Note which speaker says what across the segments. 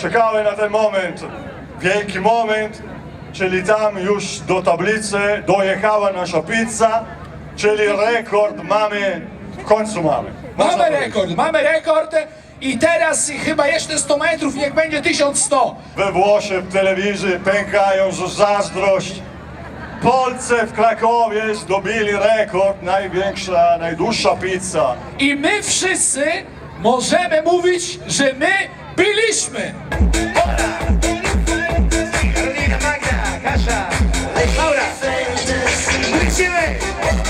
Speaker 1: czekały na ten moment, wielki moment, czyli tam już do tablicy dojechała nasza pizza, czyli rekord mamy, w końcu mamy. Można
Speaker 2: Mamy
Speaker 1: powiedzieć.
Speaker 2: rekord, mamy rekord i teraz chyba jeszcze 100 metrów, niech będzie 1100.
Speaker 1: We Włoszech w telewizji pękają, że zazdrość. Polsce w Krakowie zdobili rekord, największa, najdłuższa pizza.
Speaker 2: I my wszyscy możemy mówić, że my byliśmy.
Speaker 3: Carolina Magda, Kasia, Laura, lecimy!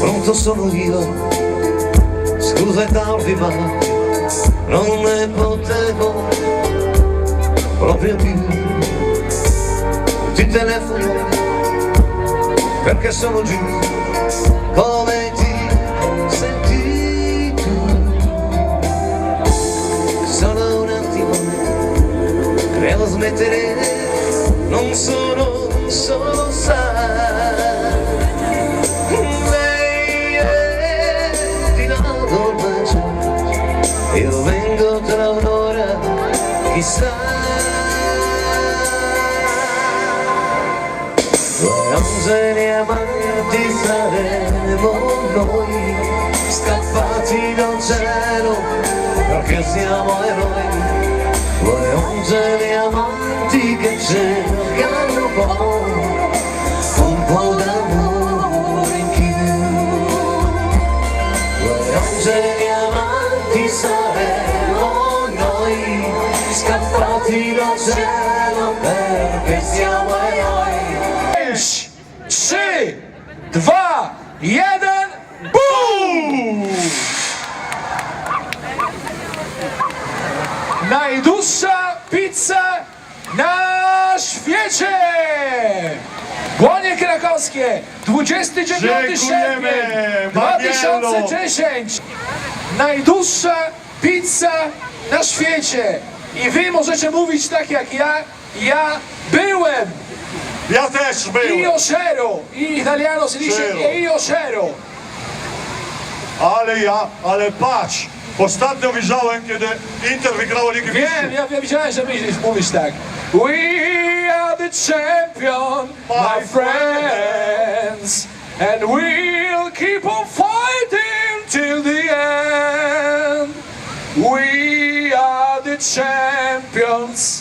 Speaker 3: Pronto sono io Scusa è tardi ma Non ne potevo Proprio più. Ti telefono Perché sono giù smettere Non sono solo sai Lei è di lato il bacio Io vengo tra un'ora Chissà. Angeli amanti saremo noi Scappati dal cielo Perché siamo eroi Due angeli amanti che cercano un po' Un po' d'amore in più. Due angeli amanti saremo noi Scappati dal cielo
Speaker 2: Najdłuższa pizza na świecie! Dłonie krakowskie, 29
Speaker 1: Dziękujemy,
Speaker 2: sierpnia
Speaker 1: Bagiello.
Speaker 2: 2010. Najdłuższa pizza na świecie. I wy możecie mówić tak jak ja. Ja byłem
Speaker 1: Ja też byłem.
Speaker 2: Io c'ero! In italiano si dice
Speaker 1: C'ero.
Speaker 2: e io c'ero.
Speaker 1: Ale ja, ale patrz. Ostatnio widziałem, kiedy Inter wygrało Ligę
Speaker 2: Wiem,
Speaker 1: Mistrzów.
Speaker 2: ja, ja widziałem, że myślisz, mówisz tak. We are the champion, my
Speaker 1: My
Speaker 2: friends, and we'll keep on fighting till the end. We are the champions.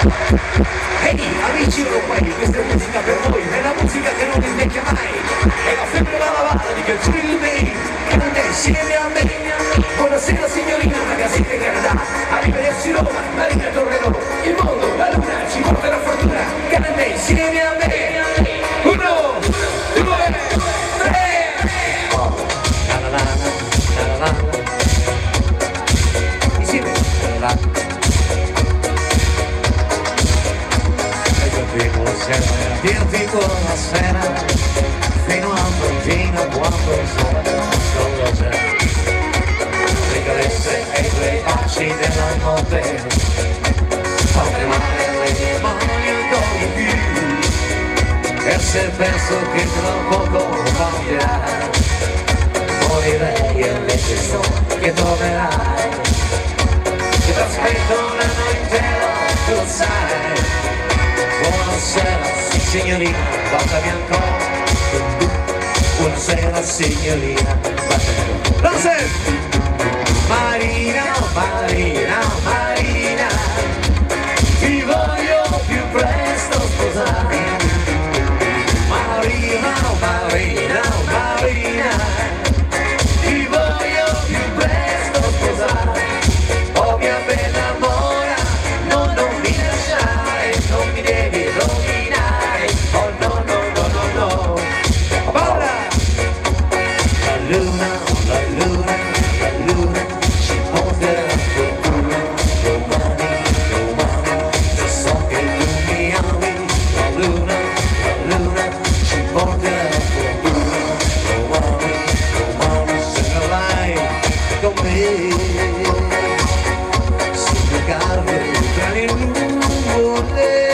Speaker 3: Ehi, amici europei, questa è musica per voi, è la musica che non invecchia mai, è la febbre della lavata di Calciuri Bay, canta insieme a me. Buonasera signorina, ragazzi di Canada, arrivederci Roma, Marina tornerò, il mondo, la luna, ci porta la fortuna, canta insieme a me. Dirti buonasera fino a mattina quando il sole c'è. Le carezze e i tuoi baci della notte fa tremare le mie mani ancora più. E se penso che tra poco cambierai morirei e invece so che che ti aspetto un anno intero tu sai Buonasera signorina, baciami ancora Buonasera signorina, baciami ancora? Marina, Marina, Marina poder.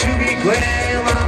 Speaker 3: To be great, my